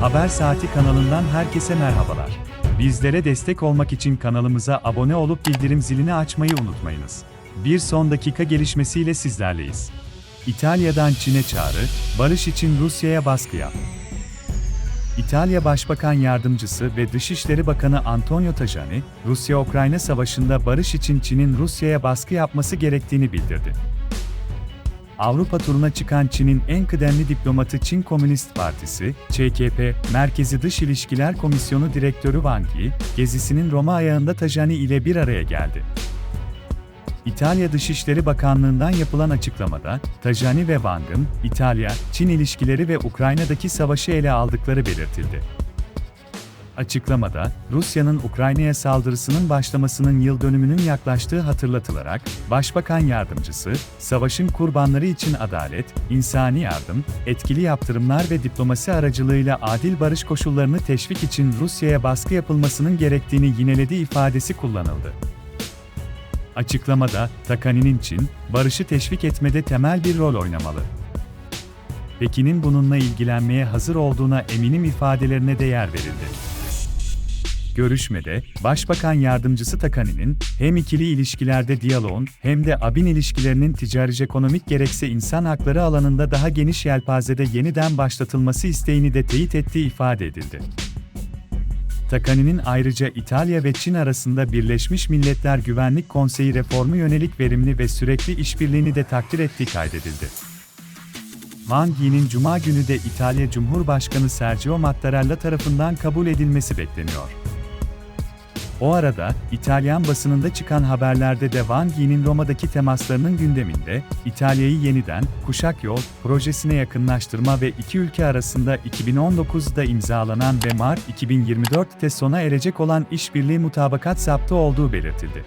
Haber Saati kanalından herkese merhabalar. Bizlere destek olmak için kanalımıza abone olup bildirim zilini açmayı unutmayınız. Bir son dakika gelişmesiyle sizlerleyiz. İtalya'dan Çin'e çağrı, barış için Rusya'ya baskı yap. İtalya Başbakan Yardımcısı ve Dışişleri Bakanı Antonio Tajani, Rusya-Ukrayna savaşında barış için Çin'in Rusya'ya baskı yapması gerektiğini bildirdi. Avrupa turuna çıkan Çin'in en kıdemli diplomatı Çin Komünist Partisi, ÇKP, Merkezi Dış İlişkiler Komisyonu Direktörü Wang Yi, gezisinin Roma ayağında Tajani ile bir araya geldi. İtalya Dışişleri Bakanlığı'ndan yapılan açıklamada, Tajani ve Wang'ın, İtalya-Çin ilişkileri ve Ukrayna'daki savaşı ele aldıkları belirtildi. Açıklamada, Rusya'nın Ukrayna'ya saldırısının başlamasının yıl dönümünün yaklaştığı hatırlatılarak, Başbakan Yardımcısı, savaşın kurbanları için adalet, insani yardım, etkili yaptırımlar ve diplomasi aracılığıyla adil barış koşullarını teşvik için Rusya'ya baskı yapılmasının gerektiğini yineledi ifadesi kullanıldı. Açıklamada, Takani'nin Çin, barışı teşvik etmede temel bir rol oynamalı. Pekin'in bununla ilgilenmeye hazır olduğuna eminim ifadelerine de yer verildi. Görüşmede, Başbakan Yardımcısı Takani'nin hem ikili ilişkilerde diyaloğun hem de ABİN ilişkilerinin ticari ekonomik gerekse insan hakları alanında daha geniş yelpazede yeniden başlatılması isteğini de teyit ettiği ifade edildi. Takani'nin ayrıca İtalya ve Çin arasında Birleşmiş Milletler Güvenlik Konseyi reformu yönelik verimli ve sürekli işbirliğini de takdir ettiği kaydedildi. Wang Yi'nin Cuma günü de İtalya Cumhurbaşkanı Sergio Mattarella tarafından kabul edilmesi bekleniyor. O arada, İtalyan basınında çıkan haberlerde de Wang Yi'nin Roma'daki temaslarının gündeminde, İtalya'yı yeniden, Kuşak Yol, projesine yakınlaştırma ve iki ülke arasında 2019'da imzalanan ve Mart 2024'te sona erecek olan işbirliği mutabakat zaptı olduğu belirtildi.